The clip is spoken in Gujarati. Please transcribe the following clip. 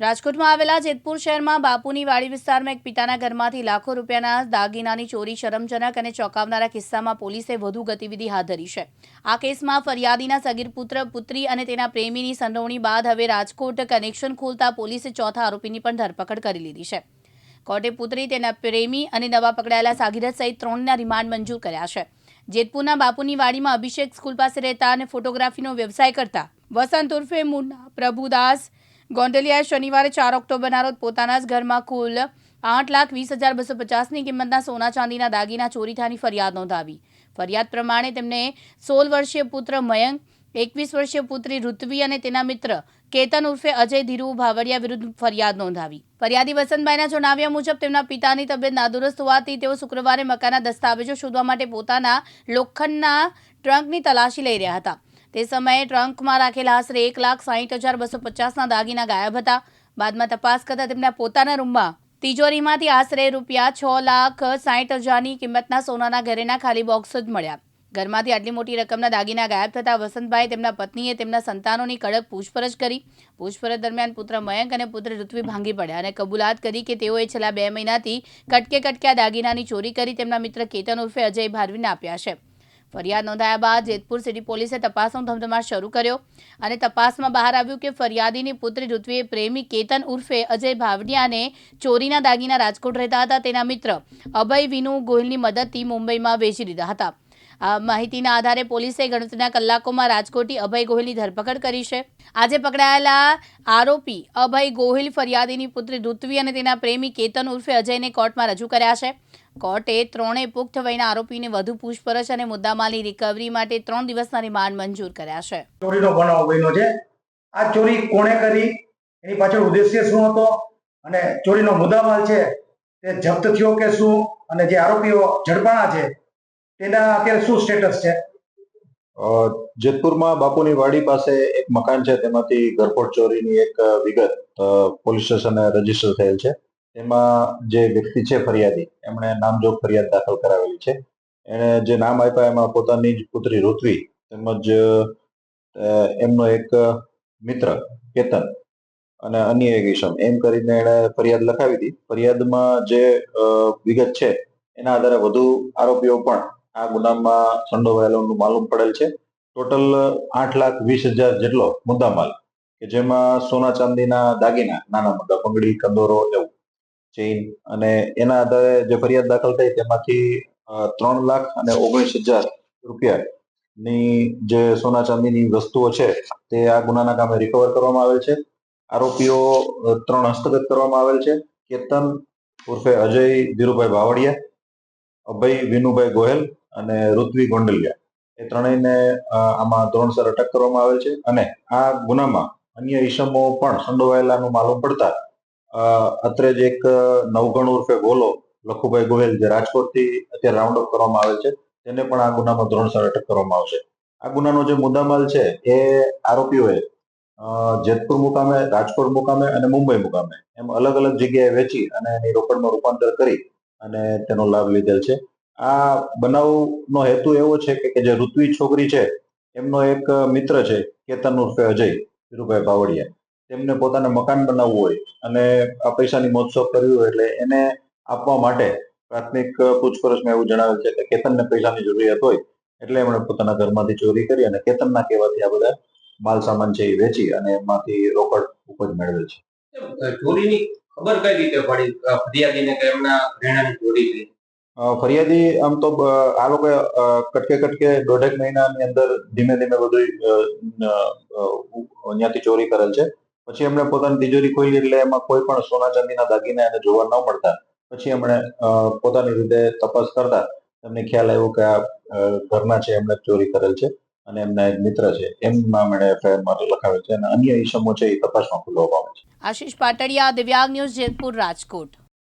રાજકોટમાં આવેલા જેતપુર શહેરમાં બાપુની વાડી વિસ્તારમાં એક પિતાના ઘરમાંથી લાખો રૂપિયાના દાગીનાની ચોરી શરમજનક અને ચોંકાવનારા કિસ્સામાં પોલીસે વધુ ગતિવિધિ હાથ ધરી છે. આ કેસમાં ફરિયાદીના સગીર પુત્ર, પુત્રી અને તેના પ્રેમીની સંડોવણી બાદ હવે રાજકોટ કનેક્શન ખોલતા પોલીસે ચોથા આરોપીની પણ ધરપકડ કરી લીધી છે. કોર્ટે પુત્રી, તેના પ્રેમી અને નવા પકડાયેલા સાગીરથ સહિત ત્રણના રિમાન્ડ મંજૂર કર્યા છે. જેતપુરના બાપુની વાડીમાં અભિષેક સ્કૂલ પાસે રહેતા અને ફોટોગ્રાફીનો વ્યવસાય કરતા વસંત ઉર્ફે મુન્ના પ્રભુદાસ ગોંડલિયાએ શનિવારે ચાર ઓક્ટોબરના રોજ પોતાના જ ઘરમાં કુલ આઠ લાખ વીસ હજાર બસો પચાસની કિંમતના સોના ચાંદીના દાગીના ચોરી થયાની ફરિયાદ નોંધાવી. ફરિયાદ પ્રમાણે તેમને સોળ વર્ષીય પુત્ર મયંક, એકવીસ વર્ષીય પુત્રી ઋત્વી અને તેના મિત્ર કેતન ઉર્ફે અજય ધીરુ ભાવડિયા વિરુદ્ધ ફરિયાદ નોંધાવી. ફરિયાદી વસંતભાઈના જણાવ્યા મુજબ, તેમના પિતાની તબિયત નાદુરસ્ત હોવાથી તેઓ શુક્રવારે મકાનના દસ્તાવેજો શોધવા માટે પોતાના લોખંડના ટ્રંકની તલાશી લઈ રહ્યા હતા. તે સમયે ટ્રંકમાં રાખેલા આશરે એક લાખ સાહીઠ હજાર બસો પચાસના દાગીના ગાયબ હતા. બાદમાં તપાસ કરતા તેમના પોતાના રૂમમાં તિજોરીમાંથી આશરે રૂપિયા છ લાખ સાહીઠ હજારની કિંમતના સોનાના ઘરેના ખાલી બોક્સ જ મળ્યા. ઘરમાંથી આટલી મોટી રકમના દાગીના ગાયબ થતાં વસંતભાઈ તેમના પત્નીએ તેમના સંતાનોની કડક પૂછપરછ કરી. પૂછપરછ દરમિયાન પુત્ર મયંક અને પુત્ર ઋત્વી ભાંગી પડ્યા અને કબૂલાત કરી કે તેઓએ છેલ્લા બે મહિનાથી કટકે કટકે આ દાગીનાની ચોરી કરી તેમના મિત્ર કેતન ઉર્ફે અજય ભારવીને આપ્યા છે. ફરિયાદ નોંધાયા બાદ જેતપુર સિટી પોલીસે તપાસનો ધમધમાટ શરૂ કર્યો અને તપાસમાં બહાર આવ્યું કે ફરિયાદીની પુત્રી ઋત્વીએ પ્રેમી કેતન ઉર્ફે અજય ભાવડિયાને ચોરીના દાગીના રાજકોટ રહેતા હતા. તેના મિત્ર અભય વિનુ ગોહિલની મદદથી મુંબઈમાં વેચી દીધા હતા. આ માહિતીના આધારે પોલીસે ગણતરીના કલાકોમાં રાજકોટી અભય ગોહિલની ધરપકડ કરી છે. આજે પકડાયેલા આરોપી અભય ગોહિલ ફરિયાદીની પુત્રી ઋત્વી અને તેના પ્રેમી કેતન ઉર્ફે અજયને કોર્ટમાં રજૂ કર્યા છે. કોર્ટે ત્રણેય પુખ્ત વયના આરોપીને વધુ પૂછપરછ અને મુદ્દામાલની રિકવરી માટે ત્રણ દિવસના રિમાન્ડ મંજૂર કર્યા છે. ચોરીનો બનાવ બન્યો છે. આ ચોરી કોણે કરી? એની પાછળ ઉદ્દેશ્ય શું હતો? અને ચોરીનો મુદ્દામાલ છે તે જપ્ત થયો કે શું? અને જે આરોપીઓ ઝડપાણા છે તેના અત્યારે શું સ્ટેટસ છે? જેતપુરમાં બાપુની વાડી પાસે એક મકાન છે તેમાંથી ઘરફોડ ચોરીની એક વિગત પોલીસ સ્ટેશને રજિસ્ટર થયેલ છે. તેમાં જે વ્યક્તિ છે ફરિયાદી, એમણે નામજોગ ફરિયાદ દાખલ કરાવેલી છે. એણે જે નામ આપ્યા એમાં પોતાની જ પુત્રી ઋત્વી તેમજ એમનો એક મિત્ર કેતન અને અન્ય એક ઈસમ એમ કરીને એણે ફરિયાદ લખાવી હતી. ફરિયાદમાં જે વિગત છે એના આધારે વધુ આરોપીઓ પણ આ ગુનામાં સંડોવાયેલાનું માલુમ પડેલ છે. ટોટલ આઠ લાખ વીસ હજાર જેટલો મુદ્દામાલ કે જેમાં સોના ચાંદીના દાગીના, નાના મોટા પંગડી કંદોરો, એવું ચેઇન અને એના આધારે જે ફરિયાદ દાખલ થઈ તેમાંથી ત્રણ લાખ અને ઓગણીસ હજાર રૂપિયાની જે સોના ચાંદીની વસ્તુઓ છે તે આ ગુનાના કામે રિકવર કરવામાં આવેલ છે. આરોપીઓ ત્રણ હસ્તગત કરવામાં આવેલ છે. કેતન ઉર્ફે અજય, ધીરુભાઈ ભાવડિયા અભય વિનુભાઈ ગોહેલ અને ઋત્વી ગોંડલિયા. એ ત્રણેયને આમાં ધોરણસર અટક કરવામાં આવેલ છે અને આ ગુનામાં અન્ય ઈસમો પણ સંડોવાયેલાનું માલુમ પડતા અત્રે જ એક નવગણ ઉર્ફે ગોલો લખુભાઈ ગોહેલ જે રાજકોટથી અત્યારે રાઉન્ડ અપ કરવામાં આવેલ છે, તેને પણ આ ગુનામાં ધોરણસર અટક કરવામાં આવશે. આ ગુનાનો જે મુદ્દામાલ છે, એ આરોપીઓએ જેતપુર મુકામે, રાજકોટ મુકામે અને મુંબઈ મુકામે એમ અલગ અલગ જગ્યાએ વેચી અને એની રોકડમાં રૂપાંતર કરી અને તેનો લાભ લીધેલ છે. આ બનાવનો હેતુ એવો છે કે જે ઋત્વી છોકરી છે, એમનો એક મિત્ર છે, કેતન ઉર્ફે અજય ધીરુભાઈ બાવળિયા. તેમને પોતાને મકાન બનાવવું હોય અને આ પૈસાની મોજશોખ કરવી હોય એટલે એને આપવા માટે પ્રાથમિક પૂછપરછમાં એવું જણાવે છે કે કેતનને પૈસાની જરૂરિયાત હોય એટલે એમણે પોતાના ઘરમાંથી ચોરી કરી અને કેતનના કહેવાથી આ બધા માલ સામાન છે એ વેચી અને એમાંથી રોકડ ઉપજ મેળવે છે. ચોરીની ખબર કઈ રીતે પડી? ફરિયાદીને કે એમના રહેણાની ચોરી થઈ? ફરિયાદી આમ તો આ લોકો કટકે કટકે દોઢેક મહિનાની અંદર ધીમે ધીમે બધું અ, અ, અ, ત્યાંથી ચોરી કરેલ છે. પછી એમણે પોતાની તિજોરી ખોલી એટલે એમાં કોઈ પણ સોના ચાંદીના દાગીના એને જોવા ન મળતા. પછી એમણે પોતાની રીતે તપાસ કરતા. એમને ખ્યાલ આવ્યો કે આ ઘરના છે, એમણે ચોરી કરેલ છે અને એમના એક મિત્ર છે. એમના એમણે એફઆઈઆર લખાવેલ છે અને અન્ય ઈસમો છે એ તપાસમાં ખુલ્લો પામે છે. આશીષ પાટડિયા, દિવ્યાંગ ન્યૂઝ જેતપુર રાજકોટ.